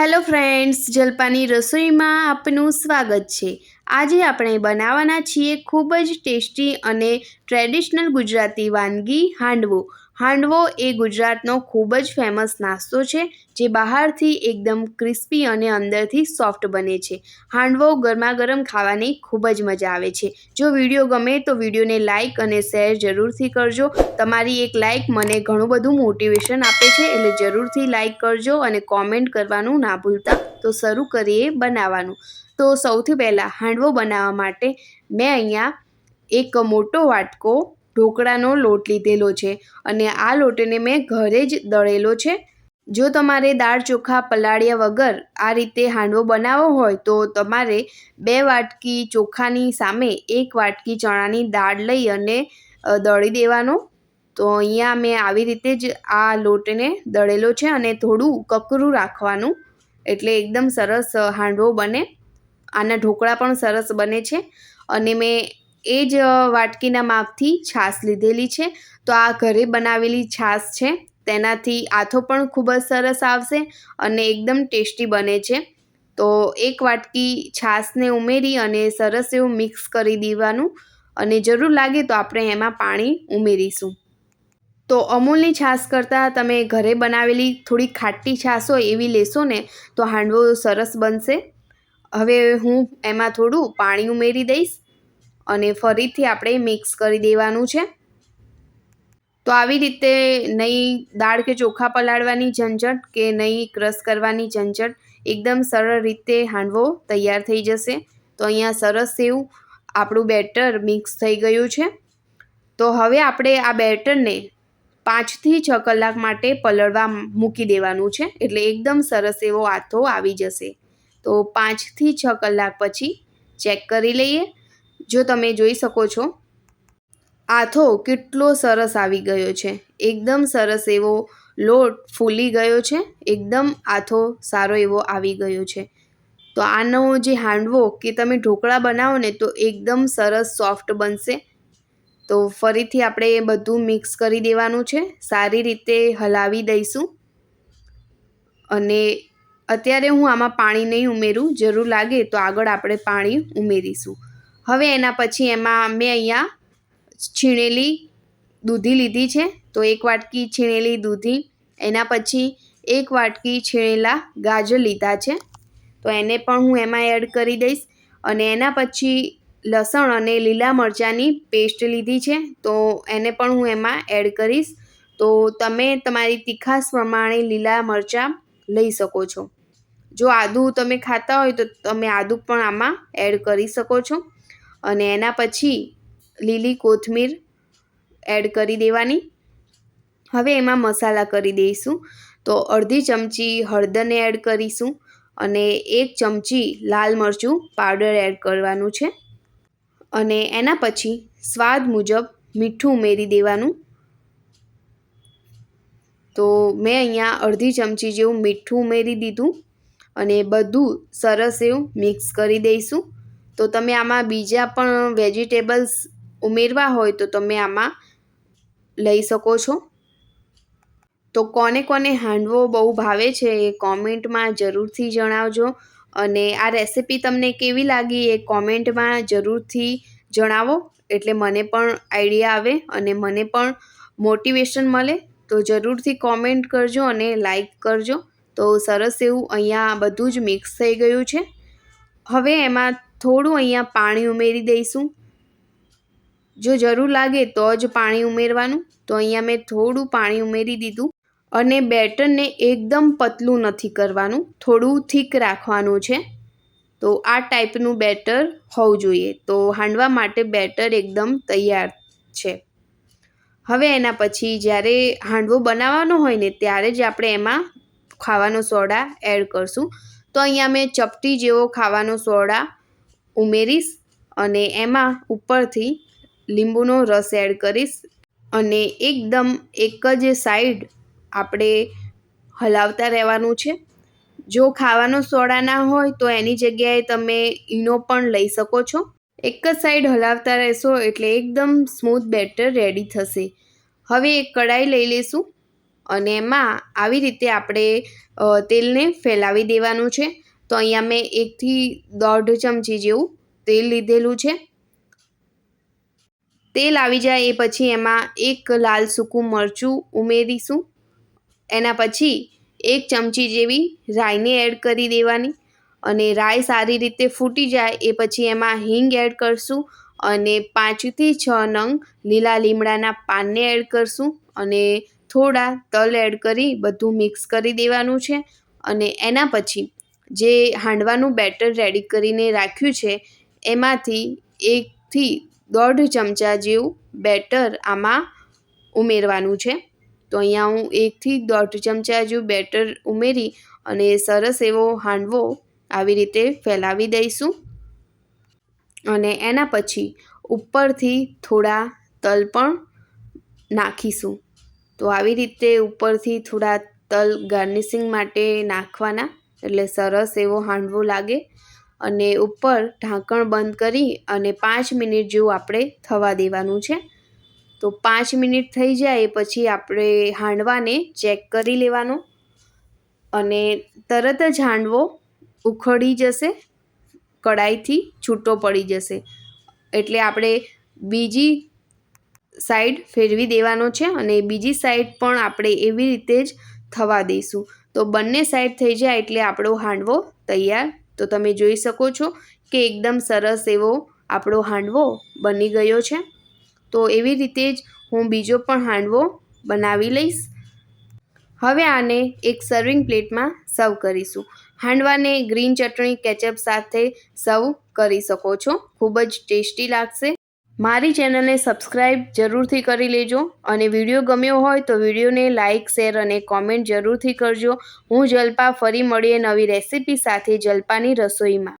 Hello friends, જલપાની રસોઈમાં આપનું સ્વાગત છે. આજે આપણે બનાવવાના છીએ ખૂબ જ ટેસ્ટી અને ટ્રેડિશનલ ગુજરાતી વાનગી હાંડવો. હાંડવો એ ગુજરાતનો ખૂબ જ ફેમસ નાસ્તો છે, જે બહારથી એકદમ ક્રિસ્પી અને અંદરથી સોફ્ટ બને છે. હાંડવો ગરમા ગરમ ખાવાની ખૂબ જ મજા આવે છે. જો વીડિયો ગમે તો વિડીયોને લાઇક અને શેર જરૂરથી કરજો. તમારી એક લાઇક મને ઘણું બધું મોટિવેશન આપે છે, એટલે જરૂરથી લાઇક કરજો અને કોમેન્ટ કરવાનું ના ભૂલતા. તો શરૂ કરીએ બનાવવાનું. તો સૌથી પહેલાં હાંડવો બનાવવા માટે મેં અહીંયા એક મોટો વાટકો ઢોકળાનો લોટ લીધેલો છે અને આ લોટને મેં ઘરે જ દળેલો છે. જો તમારે દાળ ચોખા પલાળ્યા વગર આ રીતે હાંડવો બનાવવો હોય તો તમારે બે વાટકી ચોખાની સામે એક વાટકી ચણાની દાળ લઈ અને દળી દેવાનો. તો અહીંયા મેં આવી રીતે જ આ લોટને દળેલો છે અને થોડું કકરું રાખવાનું. એટલે એકદમ સરસ હાંડવો બને. આના ઢોકળા પણ સરસ બને છે. અને મેં એ જ વાટકીના માપથી છાશ લીધેલી છે. તો આ ઘરે બનાવેલી છાશ છે. તેનાથી આથો પણ ખૂબ જ સરસ આવશે અને એકદમ ટેસ્ટી બને છે. તો એક વાટકી છાશને ઉમેરી અને સરસ એવું મિક્સ કરી દેવાનું અને જરૂર લાગે તો આપણે એમાં પાણી ઉમેરીશું. તો અમૂલની છાશ કરતાં તમે ઘરે બનાવેલી થોડી ખાટી છાશ હોય એવી લેશો ને તો હાંડવો સરસ બનશે. હવે હું એમાં થોડું પાણી ઉમેરી દઈશ. અને ફરીથી આપણે મિક્સ કરી દેવાનું છે. તો આવી રીતે નહીં દાળ કે ચોખા પલાળવાની ઝંઝટ કે નહીં ક્રશ કરવાની ઝંઝટ, એકદમ સરળ રીતે હાંડવો તૈયાર થઈ જશે. તો અહીંયા સરસ એવું આપણું બેટર મિક્સ થઈ ગયું છે. તો હવે આપણે આ બેટરને પાંચથી છ કલાક માટે પલળવા મૂકી દેવાનું છે, એટલે એકદમ સરસ એવો આથો આવી જશે. તો પાંચથી છ કલાક પછી ચેક કરી લઈએ. જો તમે જોઈ શકો છો, આથો કેટલો સરસ આવી ગયો છે. એકદમ સરસ એવો લોટ ફૂલી ગયો છે. એકદમ આથો સારો એવો આવી ગયો છે. તો આનો જે હાંડવો કે તમે ઢોકળા બનાવો ને તો એકદમ સરસ સોફ્ટ બનશે. તો ફરીથી આપણે એ બધું મિક્સ કરી દેવાનું છે. સારી રીતે હલાવી દઈશું. અને અત્યારે હું આમાં પાણી નહીં ઉમેરું. જરૂર લાગે તો આગળ આપણે પાણી ઉમેરીશું. હવે એના પછી એમાં મેં અહીંયા છીણેલી દૂધી લીધી છે. તો એક વાટકી છીણેલી દૂધી, એના પછી એક વાટકી છીણેલા ગાજર લીધા છે. તો એને પણ હું એમાં એડ કરી દઈશ. અને એના પછી લસણ અને લીલા મરચાંની પેસ્ટ લીધી છે. તો એને પણ હું એમાં એડ કરીશ. તો તમે તમારી તીખાસ પ્રમાણે લીલા મરચાં લઈ શકો છો. જો આદું તમે ખાતા હોય તો તમે આદું પણ આમાં એડ કરી શકો છો. અને એના પછી લીલી કોથમીર એડ કરી દેવાની. હવે એમાં મસાલા કરી દઈશું. તો અડધી ચમચી હળદરને એડ કરીશું અને એક ચમચી લાલ મરચું પાવડર એડ કરવાનું છે. અને એના પછી સ્વાદ મુજબ મીઠું ઉમેરી દેવાનું. તો મેં અહીંયા અડધી ચમચી જેવું મીઠું ઉમેરી દીધું અને બધું સરસ એવું મિક્સ કરી દઈશું. તો તમે આમાં બીજા પણ વેજીટેબલ્સ ઉમેરવા હોય તો તમે આમાં લઈ શકો છો. તો કોને કોને હાંડવો બહુ ભાવે છે એ કોમેન્ટમાં જરૂરથી જણાવજો અને આ રેસિપી તમને કેવી લાગી એ કોમેન્ટમાં જરૂરથી જણાવો એટલે મને પણ આઈડિયા આવે અને મને પણ મોટિવેશન મળે. તો જરૂરથી કોમેન્ટ કરજો અને લાઈક કરજો. તો સરસ એવું અહીંયા બધું જ મિક્સ થઈ ગયું છે. હવે એમાં થોડું અહીંયા પાણી ઉમેરી દઈશું. જો જરૂર લાગે તો જ પાણી ઉમેરવાનું. તો અહીંયા મેં થોડું પાણી ઉમેરી દીધું અને બેટરને એકદમ પતલું નથી કરવાનું. થોડું થીક રાખવાનું છે. તો આ ટાઈપનું બેટર હોવું જોઈએ. તો હાંડવા માટે બેટર એકદમ તૈયાર છે. હવે એના પછી જ્યારે હાંડવો બનાવવાનો હોય ને ત્યારે જ આપણે એમાં ખાવાનો સોડા એડ કરશું. તો અહીંયા મેં ચપટી જેવો ખાવાનો સોડા ઉમેરીશ અને એમાં ઉપરથી લીંબુનો રસ એડ કરીશ અને એકદમ એક જ સાઈડ આપણે હલાવતા રહેવાનું છે. જો ખાવાનો સોડા ના હોય તો એની જગ્યાએ તમે ઈનો પણ લઈ શકો છો. એક જ સાઈડ હલાવતા રહેશો એટલે એકદમ સ્મૂથ બેટર રેડી થશે. હવે એક કઢાઈ લઈ લઈશું અને એમાં આવી રીતે આપણે તેલને ફેલાવી દેવાનું છે. તો અહીંયા મેં એકથી દોઢ ચમચી જેવું તેલ લીધેલું છે. તેલ આવી જાય એ પછી એમાં એક લાલ સૂકું મરચું ઉમેરીશું. એના પછી એક ચમચી જેવી રાઈને એડ કરી દેવાની અને રાઈ સારી રીતે ફૂટી જાય એ પછી એમાં હિંગ એડ કરશું અને પાંચથી છ નંગ લીલા લીમડાના પાનને એડ કરશું અને થોડા તલ એડ કરી બધું મિક્સ કરી દેવાનું છે. અને એના પછી જે હાંડવાનું બેટર રેડી કરીને રાખ્યું છે, એમાંથી એકથી દોઢ ચમચા જેવું બેટર આમાં ઉમેરવાનું છે. તો અહીંયા હું એકથી દોઢ ચમચા જેવું બેટર ઉમેરી અને સરસ એવો હાંડવો આવી રીતે ફેલાવી દઈશું. અને એના પછી ઉપરથી થોડા તલ પણ નાખીશું. તો આવી રીતે ઉપરથી થોડા તલ ગાર્નિશિંગ માટે નાખવાના. એટલે સરસ એવો હાંડવો લાગે અને ઉપર ઢાંકણ બંધ કરી અને પાંચ મિનિટ જેવું આપણે થવા દેવાનું છે. તો પાંચ મિનિટ થઈ જાય પછી આપણે હાંડવાને ચેક કરી લેવાનો અને તરત જ હાંડવો ઉખડી જશે, કડાઈથી છૂટો પડી જશે. એટલે આપણે બીજી સાઈડ ફેરવી દેવાનો છે અને બીજી સાઈડ પણ આપણે એવી રીતે જ થવા દઈશું. તો બંને સાઈડ થઈ જાય એટલે આપણો હાંડવો તૈયાર. તો તમે જોઈ શકો છો કે એકદમ સરસ એવો આપણો હાંડવો બની ગયો છે. તો એવી રીતે જ હું બીજો પણ હાંડવો બનાવી લઈશ. હવે આને એક સર્વિંગ પ્લેટમાં સર્વ કરીશું. હાંડવાને ગ્રીન ચટણી કેચઅપ સાથે સર્વ કરી શકો છો. ખૂબ જ ટેસ્ટી લાગશે. મારી ચેનલને સબસ્ક્રાઈબ જરૂરથી કરી લેજો અને વીડિયો ગમ્યો હોય તો વિડીયોને લાઇક, શેર અને કોમેન્ટ જરૂરથી કરજો. હું જલ્પા ફરી મળીએ નવી રેસીપી સાથે જલપાની રસોઈમાં.